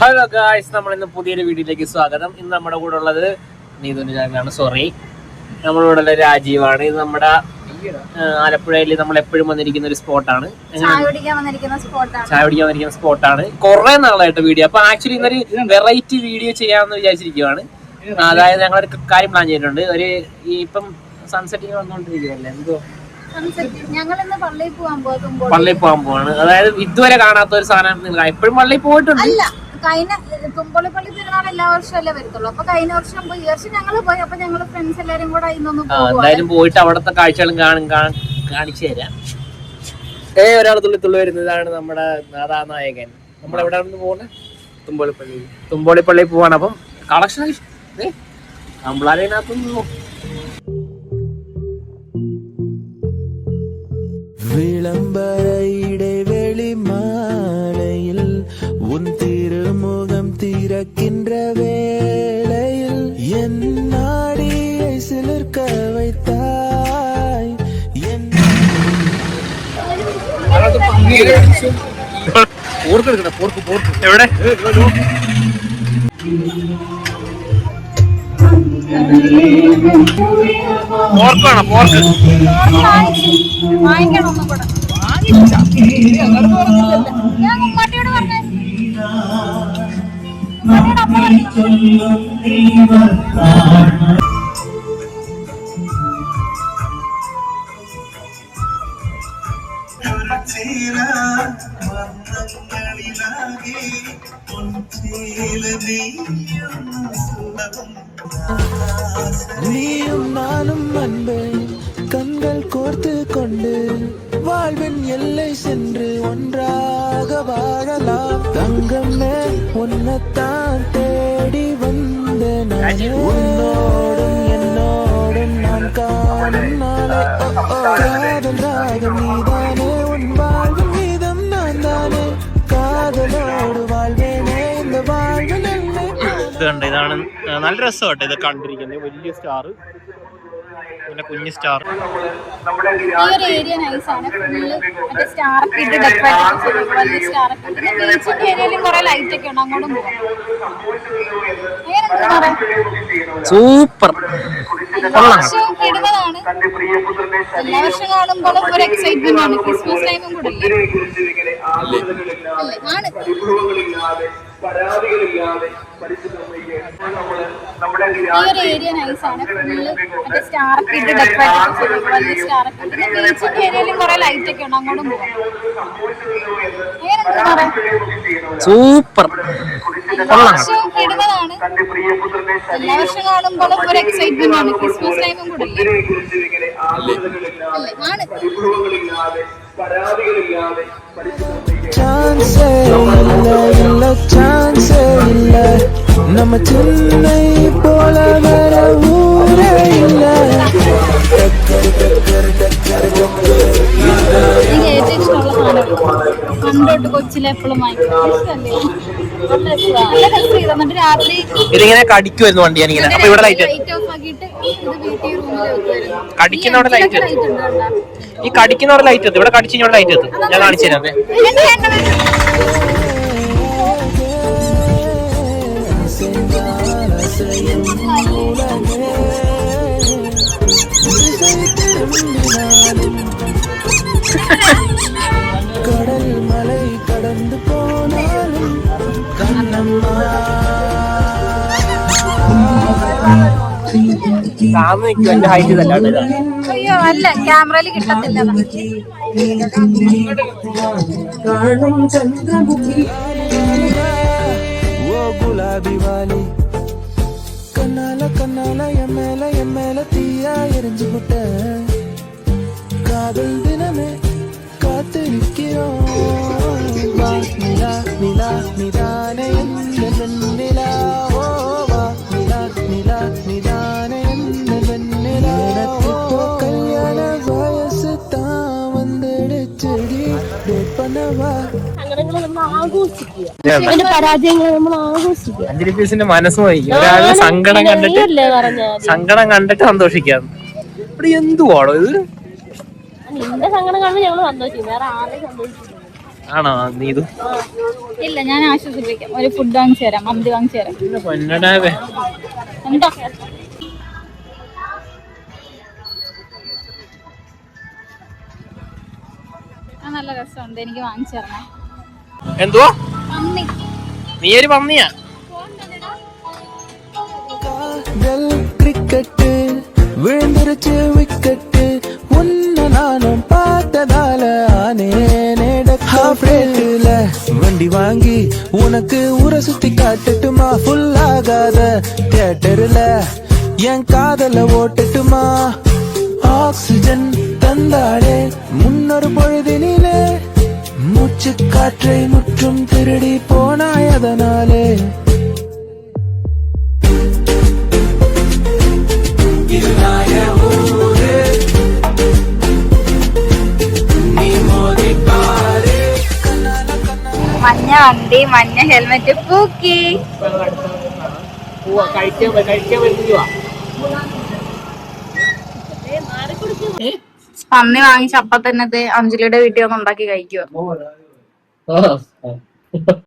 Hello guys നമ്മൾ ഇന്ന് പുതിയൊരു വീഡിയോയിലേക്ക് സ്വാഗതം. ഇന്ന് നമ്മുടെ കൂടെ ഉള്ളത് നീതുവിന്റെ ചാനലാണ് സോറി നമ്മുടെ കൂടെ ഉള്ള രാജീവാണ്. ഇത് നമ്മുടെ ആലപ്പുഴയിൽ നമ്മൾ എപ്പോഴും വന്നിരിക്കുന്ന ഒരു സ്പോട്ടാണ് ചായ കുടിക്കാൻ വന്നിരിക്കുന്ന സ്പോട്ടാണ് കുറെ നാളായിട്ട് വീഡിയോ. അപ്പൊ ആക്ച്വലി ഇന്നൊരു വെറൈറ്റി വീഡിയോ ചെയ്യാന്ന് വിചാരിച്ചിരിക്കുവാണ്. അതായത് ഞങ്ങൾ ഒരു കാര്യം പ്ലാൻ ചെയ്തിട്ടുണ്ട്. ഒരു ഇപ്പം സൺസെറ്റിങ് വന്നുകൊണ്ടിരിക്കുകയല്ലേ എന്തോ? പള്ളിയിൽ പോകാൻ പോവാണ്. അതായത് ഇതുവരെ കാണാത്ത ഒരു സാധനം എപ്പോഴും പള്ളിയിൽ പോയിട്ടുണ്ട്. കഴിഞ്ഞ തുമ്പളിപ്പള്ളി തിരുനാൾ എല്ലാ വർഷവും അല്ലേ വരത്തുള്ളൂ? അപ്പൊ കഴിഞ്ഞ വർഷം പോയി ഈ വർഷം ഞങ്ങൾ പോയി. അപ്പൊ ഞങ്ങൾ ഫ്രണ്ട്സ് എല്ലാരും കൂടെ ഇന്നൊന്ന് എന്തായാലും പോയിട്ട് അവിടുത്തെ കാഴ്ചകളും കാണും കാണിച്ചു തരാം. ഏ ഒരാൾ തുള്ളി തുള്ളി വരുന്നതാണ് നമ്മുടെ നാദാനായകൻ. നമ്മൾ എവിടെ പോകുന്നത് തുമ്പോളിപ്പള്ളി. തുമ്പോളിപ്പള്ളി പോവാണ്. അപ്പം കളക്ഷൻ നമ്മളതിനകത്തൊന്നും വിളംബര എവിടെ? പോർക്കാണോ? പോർക്ക്? വാങ്ങിക്കണം நீயும் நானும் அன்பே கண்கள் கோர்த்து கொண்டு வாழ்வின் எல்லை சென்று ஒன்றாக வாழலாம். தங்கமே உன்னைத்தான் தேடி வந்த உன்னோடும் என்னோடும் நான் காணும் நாளை. காதல் ராகம் நீதானே ബീച്ചിന്റെ ഏരിയയിലും കുറെ ഇത് കണ്ടിരിക്കുന്നത്. വലിയ സ്റ്റാർ പിന്നെ കുഞ്ഞ് സ്റ്റാർ സൂപ്പർ. എല്ലാ വർഷം കാണുമ്പോഴും ഒരു എക്സൈറ്റ്മെന്റ് ആണ്. ക്രിസ്മസ് ടൈമും കൂടെ ഈ ഒരു ഏരിയ ഫുള്ള് മറ്റേ ഇട്ട് ഡെക്കറേറ്റ് വലിയ പിന്നെ ബീച്ചിന്റെ ഏരിയയിലും കുറെ ലൈറ്റ് ഒക്കെ ഉണ്ട്. അങ്ങോട്ടും പോവാം. സൂപ്പർ. ഇടുന്നതാണ്. എല്ലാ വർഷം കാണുമ്പോഴും ഒരു എക്സൈറ്റ്മെന്റ് ആണ്. ക്രിസ്മസ് ടൈമും കൂടെ ചാൻസേ ഇല്ല. ഇല്ല ചാൻസേ ഇല്ല. നമ്മ ചെന്നൈ പോലെ ഇല്ല. എനിക്ക് ഏറ്റവും ഇഷ്ടമുള്ള സാധനം പണ്ടോട്ട് കൊച്ചിലെപ്പോഴും വാങ്ങിക്കും ഇഷ്ടമല്ലേ? ഇതിങ്ങനെ കടിക്കുമായിരുന്നു വണ്ടി ഞാനിങ്ങനെ. അപ്പൊ ഇവിടെ ലൈറ്റ് കടിക്കുന്നവിടെ ലൈറ്റ് ഉണ്ട് കണ്ടോ? ഈ കടിക്കുന്നവിടെ ലൈറ്റ് എത്തും. ഇവിടെ കടിച്ചു ഇവിടെ ലൈറ്റ് എത്തും. ഞാൻ കാണിച്ചു തരാം. Ha ha വേണ്ട, താന്ന് നിൽക്കും എന്റെ ഹൈറ്റ് തല്ലാണ്ട് അയ്യോ അല്ല ക്യാമറയിൽ കിട്ടത്തില്ല. ഗുലാബി വാലി. കണ്ണാല കണ്ണാല എമ്മേല എമ്മേല തീയാ എരിഞ്ഞു മുട്ട കാതൽ ദിനമേ കാത്തിരിക്കോ നില നില നില. അഞ്ജലിപ്പീസിന്റെ മനസ്സ് വായിക്കും ഒരാളുടെ സങ്കടം കണ്ടിട്ട് സങ്കടം കണ്ടിട്ട് സന്തോഷിക്കാം. ഇവിടെ എന്തുവാണോ ഇത്? നിന്റെ സങ്കടം കാണുമ്പോൾ ഞങ്ങൾ സന്തോഷിക്കും. വേറെ ആരെയും സന്തോഷിക്കും? ആണോ? നീതു ഇല്ല ഞാൻ ആശ്വസിപ്പിക്കാം. ഒരു ഫുഡ് വാങ്ങിച്ചു തരാം മന്തി വാങ്ങിച്ചു തരാം. നല്ല രസമുണ്ട് എനിക്ക് വാങ്ങിച്ചു തരണേ എന്തുവാ മന്തി നീ ഒരു പന്നിയാ காதல் கிரிக்கெட்டு விழுந்துருச்சு விக்கெட்டு உன்னை நானும் பார்த்ததால ஆனேனேடல வண்டி வாங்கி உனக்கு ஊரை சுத்தி காட்டட்டுமா ஃபுல் ஆகாத தியேட்டர்ல என் காதல ஓட்டட்டுமா ஆக்சிஜன் தந்தாளே முன்னொரு பொழுதினிலே மூச்சு காற்றை முற்றும் திருடி போனாய் அதனாலே മഞ്ഞ വണ്ടി മഞ്ഞ ഹെൽമെറ്റ് പൂക്കി പോവാ കഴിക്കാൻ കഴിക്കാൻ വരുന്നതുവാ പന്നി വാങ്ങിച്ച അപ്പൊ തന്നെ ഇത് അഞ്ജലിയുടെ വീട്ടിൽ വന്ന് ഉണ്ടാക്കി കഴിക്കുക 啊 好